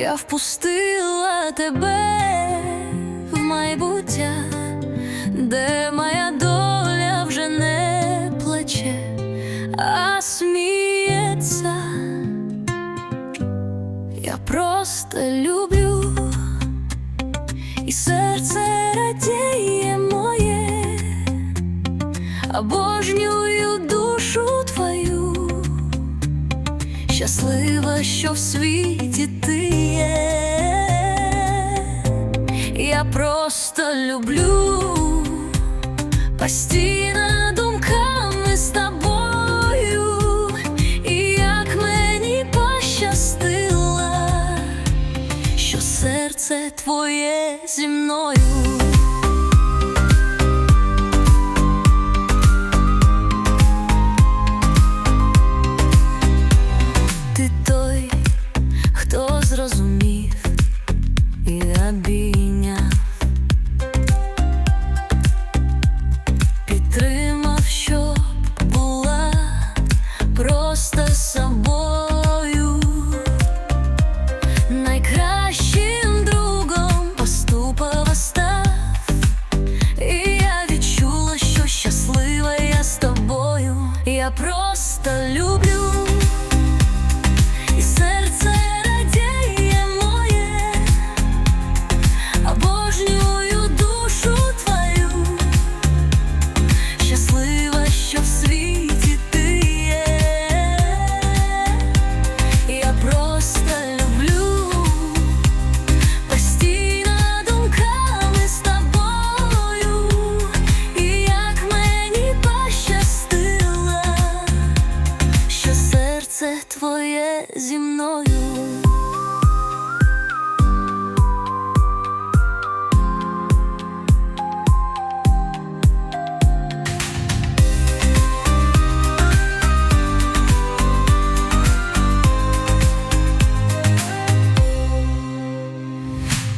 Я впустила тебе в майбуття, де моя доля вже не плаче, а сміється. Я просто люблю, і серце радіє щаслива, що в світі ти є. Я просто люблю постійно думками з тобою, і як мені пощастило, що серце твоє зі мною. І підтримав, щоб була просто собою, найкращим другом поступово і я відчула, що щаслива я з тобою. Я просто люблю. Твоє зі мною.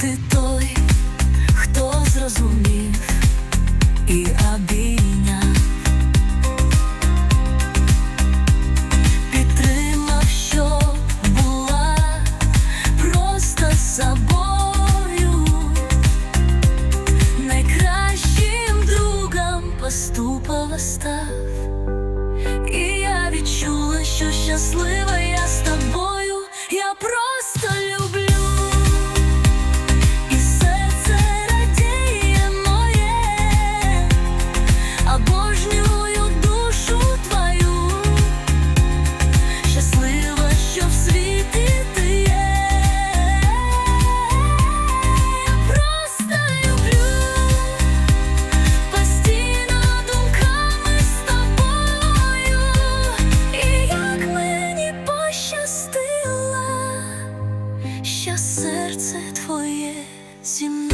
Ти той, хто зрозумів і обійняв. Щаслива серце твоє зі мною.